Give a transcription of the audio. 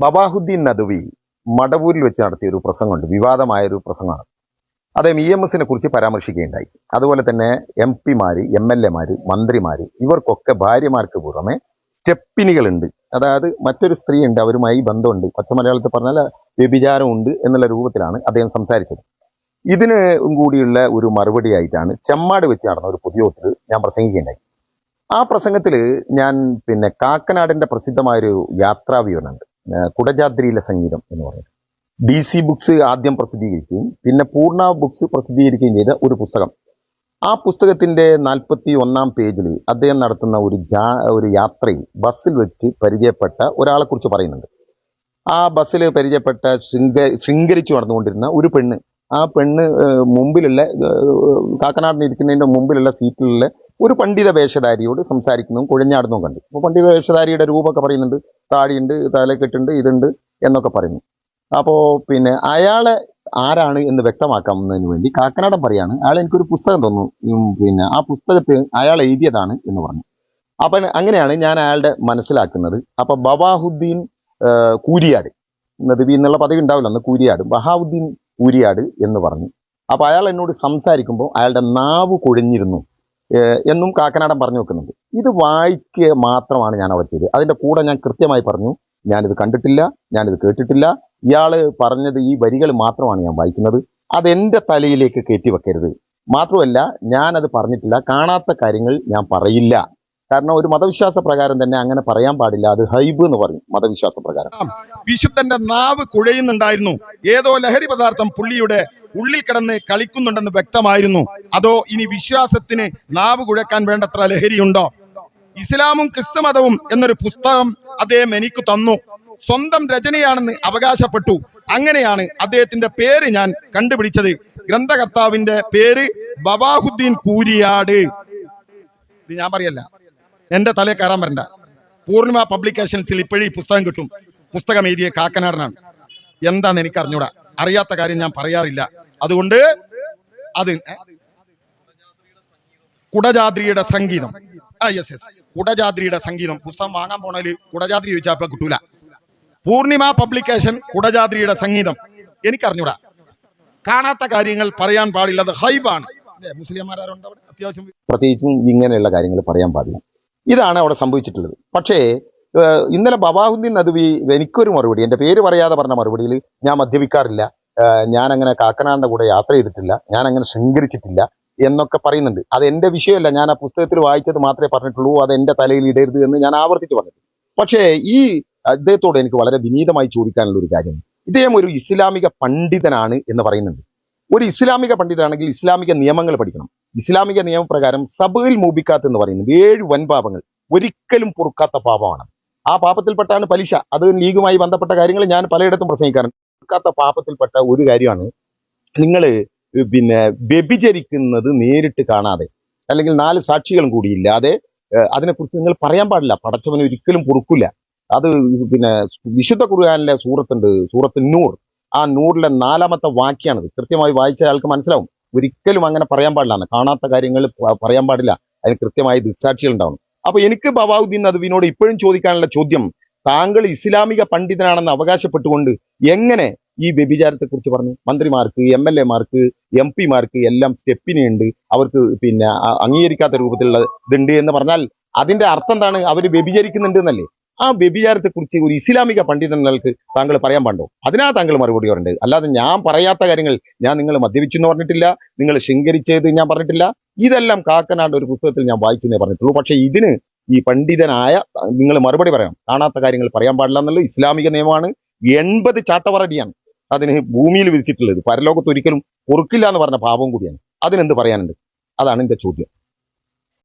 ബബാഹുദ്ദീൻ നദവി മടവൂരിൽ വെച്ച് നടത്തിയ ഒരു പ്രസംഗമുണ്ട്. വിവാദമായ ഒരു പ്രസംഗമാണ്. അദ്ദേഹം ഇ എം എസിനെ കുറിച്ച് പരാമർശിക്കുകയുണ്ടായി. അതുപോലെ തന്നെ എം പിമാര് എം എൽ എമാർ മന്ത്രിമാര് ഇവർക്കൊക്കെ ഭാര്യമാർക്ക് പുറമെ സ്റ്റെപ്പിനികളുണ്ട്. അതായത് മറ്റൊരു സ്ത്രീ ഉണ്ട് അവരുമായി ബന്ധമുണ്ട്. പച്ച മലയാളത്തിൽ പറഞ്ഞാൽ വ്യഭിചാരമുണ്ട് എന്നുള്ള രൂപത്തിലാണ് അദ്ദേഹം സംസാരിച്ചത്. ഇതിന് കൂടിയുള്ള ഒരു മറുപടി ആയിട്ടാണ് ചെമ്മാട് വെച്ച് നടന്ന ഒരു പൊതുയോഗത്തിൽ ഞാൻ പ്രസംഗിക്കുകയുണ്ടായി. ആ പ്രസംഗത്തിൽ ഞാൻ പിന്നെ കാക്കനാടിന്റെ പ്രസിദ്ധമായൊരു യാത്രാ വിവരണമുണ്ട് ഏഹ് കുടജാദ്രിയിലെ സംഗീതം എന്ന് പറയുന്നത്. ഡി സി ബുക്സ് ആദ്യം പ്രസിദ്ധീകരിക്കുകയും പിന്നെ പൂർണ ബുക്സ് പ്രസിദ്ധീകരിക്കുകയും ചെയ്ത ഒരു പുസ്തകം. ആ പുസ്തകത്തിന്റെ നാൽപ്പത്തി ഒന്നാം പേജിൽ അദ്ദേഹം നടത്തുന്ന ഒരു ജാ ഒരു യാത്രയിൽ ബസ്സിൽ വെച്ച് പരിചയപ്പെട്ട ഒരാളെക്കുറിച്ച് പറയുന്നുണ്ട്. ആ ബസ്സിൽ പരിചയപ്പെട്ട ശൃംഗ ശൃംഗരിച്ചു നടന്നുകൊണ്ടിരുന്ന ഒരു പെണ്ണ് ആ പെണ്ണ് മുമ്പിലുള്ള കാക്കനാടിന് ഇരിക്കുന്നതിന്റെ മുമ്പിലുള്ള സീറ്റിലുള്ള ഒരു പണ്ഡിത വേഷധാരിയോട് സംസാരിക്കുന്നതും കുഴഞ്ഞാടുന്നതും കണ്ടു. അപ്പോൾ പണ്ഡിത വേഷധാരിയുടെ രൂപമൊക്കെ പറയുന്നുണ്ട്. താടിയുണ്ട് തലക്കെട്ടുണ്ട് ഇതുണ്ട് എന്നൊക്കെ പറയുന്നു. അപ്പോൾ പിന്നെ അയാളെ ആരാണ് എന്ന് വ്യക്തമാക്കുന്നതിന് വേണ്ടി കാക്കനാടൻ പറയാണ് അയാൾ എനിക്കൊരു പുസ്തകം തന്നു. പിന്നെ ആ പുസ്തകത്തിൽ അയാൾ എഴുതിയതാണ് എന്ന് പറഞ്ഞു. അപ്പം അങ്ങനെയാണ് ഞാൻ അയാളുടെ മനസ്സിലാക്കുന്നത്. അപ്പൊ ബവാഹുദ്ദീൻ കൂരിയാട് നദവി എന്നുള്ള പദവി ഉണ്ടാവില്ല അന്ന് കൂരിയാട് ബഹാവുദ്ദീൻ കൂരിയാട് എന്ന് പറഞ്ഞു. അപ്പോൾ അയാൾ എന്നോട് സംസാരിക്കുമ്പോൾ അയാളുടെ നാവ് കുഴഞ്ഞിരുന്നു. എന്നും കാക്കനാടൻ പറഞ്ഞു വെക്കുന്നുണ്ട്. ഇത് വായിക്കുക മാത്രമാണ് ഞാൻ അവിടെ ചെയ്തത്. അതിന്റെ കൂടെ ഞാൻ കൃത്യമായി പറഞ്ഞു ഞാനിത് കണ്ടിട്ടില്ല ഞാനിത് കേട്ടിട്ടില്ല. ഇയാൾ പറഞ്ഞത് ഈ വരികൾ മാത്രമാണ് ഞാൻ വായിക്കുന്നത്. അതെന്റെ തലയിലേക്ക് കയറ്റി വെക്കരുത്. മാത്രമല്ല ഞാനത് പറഞ്ഞിട്ടില്ല കാണാത്ത കാര്യങ്ങൾ ഞാൻ പറയില്ല. കാരണം ഒരു മതവിശ്വാസ പ്രകാരം തന്നെ അങ്ങനെ പറയാൻ പാടില്ല. അത് ഹൈബ് എന്ന് പറയും മതവിശ്വാസ പ്രകാരം. വിശുദ്ധന്റെ നാവ് കുഴയുന്നുണ്ടായിരുന്നു. ഏതോ ലഹരി പദാർത്ഥം പുള്ളിയുടെ ഉള്ളിൽ കിടന്ന് കളിക്കുന്നുണ്ടെന്ന് വ്യക്തമായിരുന്നു. അതോ ഇനി വിശ്വാസത്തിന് നാവ് കുഴക്കാൻ വേണ്ടത്ര ലഹരിയുണ്ടോ? ഇസ്ലാമും ക്രിസ്തുമതവും എന്നൊരു പുസ്തകം അദ്ദേഹം എനിക്ക് തന്നു. സ്വന്തം രചനയാണെന്ന് അവകാശപ്പെട്ടു. അങ്ങനെയാണ് അദ്ദേഹത്തിന്റെ പേര് ഞാൻ കണ്ടുപിടിച്ചത്. ഗ്രന്ഥകർത്താവിന്റെ പേര് ബബാഹുദ്ദീൻ കൂരിയാട്. ഇത് ഞാൻ പറയല്ല. എന്റെ തലേ കയറാൻ വരണ്ട. പൂർണിമ പബ്ലിക്കേഷൻസിൽ ഇപ്പോഴും ഈ പുസ്തകം കിട്ടും. പുസ്തകം എഴുതിയ കാക്കനാടനാണ്. എന്താന്ന് എനിക്ക് അറിഞ്ഞൂടാ അറിയാത്ത കാര്യം ഞാൻ പറയാറില്ല. അതുകൊണ്ട് അത് കുടജാദ്രിയുടെ സംഗീതം. ആ യെസ് യെസ് കുടജാദ്രിയുടെ സംഗീതം. പുസ്തകം വാങ്ങാൻ പോണേൽ കുടജാദ്രി ചോദിച്ചാൽ കിട്ടൂല. പൂർണിമ പബ്ലിക്കേഷൻ കുടജാദ്രിയുടെ സംഗീതം. എനിക്കറിഞ്ഞൂടാ. കാണാത്ത കാര്യങ്ങൾ പറയാൻ പാടില്ല അത് ഹൈബാണ് അവിടെ? അത്യാവശ്യം പ്രത്യേകിച്ചും ഇങ്ങനെയുള്ള കാര്യങ്ങൾ പറയാൻ പാടില്ല. ഇതാണ് അവിടെ സംഭവിച്ചിട്ടുള്ളത്. പക്ഷേ ഇന്നലെ ബബാഹുദ്ദീൻ നദ്വി എനിക്കൊരു മറുപടി എന്റെ പേര് പറയാതെ പറഞ്ഞ മറുപടിയിൽ ഞാൻ മദ്യപിക്കാറില്ല. അങ്ങനെ കാക്കനാടിന്റെ കൂടെ യാത്ര ചെയ്തിട്ടില്ല. ഞാൻ അങ്ങനെ ശൃംഗരിച്ചിട്ടില്ല എന്നൊക്കെ പറയുന്നുണ്ട്. അത് എന്റെ വിഷയമല്ല. ഞാൻ ആ പുസ്തകത്തിൽ വായിച്ചത് മാത്രമേ പറഞ്ഞിട്ടുള്ളൂ. അത് എന്റെ തലയിൽ ഇടരുത് എന്ന് ഞാൻ ആവർത്തിച്ച് പറഞ്ഞു പക്ഷേ ഈ അദ്ദേഹത്തോട് എനിക്ക് വളരെ വിനീതമായി ചോദിക്കാനുള്ള ഒരു കാര്യം. ഇദ്ദേഹം ഒരു ഇസ്ലാമിക പണ്ഡിതനാണ് എന്ന് പറയുന്നുണ്ട്. ഒരു ഇസ്ലാമിക പണ്ഡിതനാണെങ്കിൽ ഇസ്ലാമിക നിയമങ്ങൾ പഠിക്കണം. ഇസ്ലാമിക നിയമപ്രകാരം സബയിൽ മൂബിക്കാത്ത് എന്ന് പറയുന്നത് ഏഴ് വൻപാപങ്ങൾ ഒരിക്കലും പൊറുക്കാത്ത പാപമാണ്. ആ പാപത്തിൽപ്പെട്ടാണ് പലിശ. അത് ലീഗുമായി ബന്ധപ്പെട്ട കാര്യങ്ങൾ ഞാൻ പലയിടത്തും പ്രസംഗിക്കാറുണ്ട്. പൊറുക്കാത്ത പാപത്തിൽപ്പെട്ട ഒരു കാര്യമാണ് നിങ്ങൾ പിന്നെ വ്യഭിചരിക്കുന്നത് നേരിട്ട് കാണാതെ അല്ലെങ്കിൽ നാല് സാക്ഷികളും കൂടിയില്ലാതെ അതിനെക്കുറിച്ച് നിങ്ങൾ പറയാൻ പാടില്ല. പടച്ചവന് ഒരിക്കലും പൊറുക്കില്ല. അത് പിന്നെ വിശുദ്ധ ഖുർആനിലെ സൂറത്തുണ്ട് സൂറത്ത് നൂർ. ആ നൂറിലെ നാലാമത്തെ വാക്യാണത് കൃത്യമായി വായിച്ച ആൾക്ക് മനസ്സിലാവും. ഒരിക്കലും അങ്ങനെ പറയാൻ പാടില്ല. കാണാത്ത കാര്യങ്ങൾ പറയാൻ പാടില്ല. അതിന് കൃത്യമായ ദൃക്സാക്ഷികൾ ഉണ്ടാവണം അപ്പൊ എനിക്ക് ബവാവുദ്ദീൻ വിനോട് ഇപ്പോഴും ചോദിക്കാനുള്ള ചോദ്യം താങ്കൾ ഇസ്ലാമിക പണ്ഡിതനാണെന്ന് അവകാശപ്പെട്ടുകൊണ്ട് എങ്ങനെ ഈ വ്യഭിചാരത്തെ കുറിച്ച് പറഞ്ഞു? മന്ത്രിമാർക്ക് എം എൽ എമാർക്ക് എം പിമാർക്ക് എല്ലാം സ്റ്റെപ്പിനുണ്ട് അവർക്ക് പിന്നെ അംഗീകരിക്കാത്ത രൂപത്തിലുള്ള ഇതുണ്ട് എന്ന് പറഞ്ഞാൽ അതിന്റെ അർത്ഥം എന്താണ്? അവർ വ്യഭിചരിക്കുന്നുണ്ട് എന്നല്ലേ? ആ വ്യഭിചാരത്തെ കുറിച്ച് ഒരു ഇസ്ലാമിക പണ്ഡിതങ്ങൾക്ക് താങ്കൾ പറയാൻ പാടോ അതിനാ താങ്കൾ മറുപടി പറഞ്ഞത് അല്ലാതെ ഞാൻ പറയാത്ത കാര്യങ്ങൾ ഞാൻ നിങ്ങൾ മദ്യപിച്ചു എന്ന് പറഞ്ഞിട്ടില്ല നിങ്ങൾ ശൃംഗരിച്ചത് ഞാൻ പറഞ്ഞിട്ടില്ല. ഇതെല്ലാം കാക്കനാട് ഒരു പുസ്തകത്തിൽ ഞാൻ വായിച്ചെന്നേ പറഞ്ഞിട്ടുള്ളൂ. പക്ഷേ ഇതിന് ഈ പണ്ഡിതനായ നിങ്ങൾ മറുപടി പറയണം. കാണാത്ത കാര്യങ്ങൾ പറയാൻ പാടില്ല എന്നുള്ള ഇസ്ലാമിക നിയമമാണ് എൺപത് ചാട്ടവറടിയാണ്. അതിന് ഭൂമിയിൽ വിധിച്ചിട്ടുള്ളത്. പരലോകത്ത് ഒരിക്കലും പൊറുക്കില്ല എന്ന് പറഞ്ഞ പാപം കൂടിയാണ്. അതിനെന്ത് പറയാനുണ്ട്? അതാണ് എന്റെ ചോദ്യം.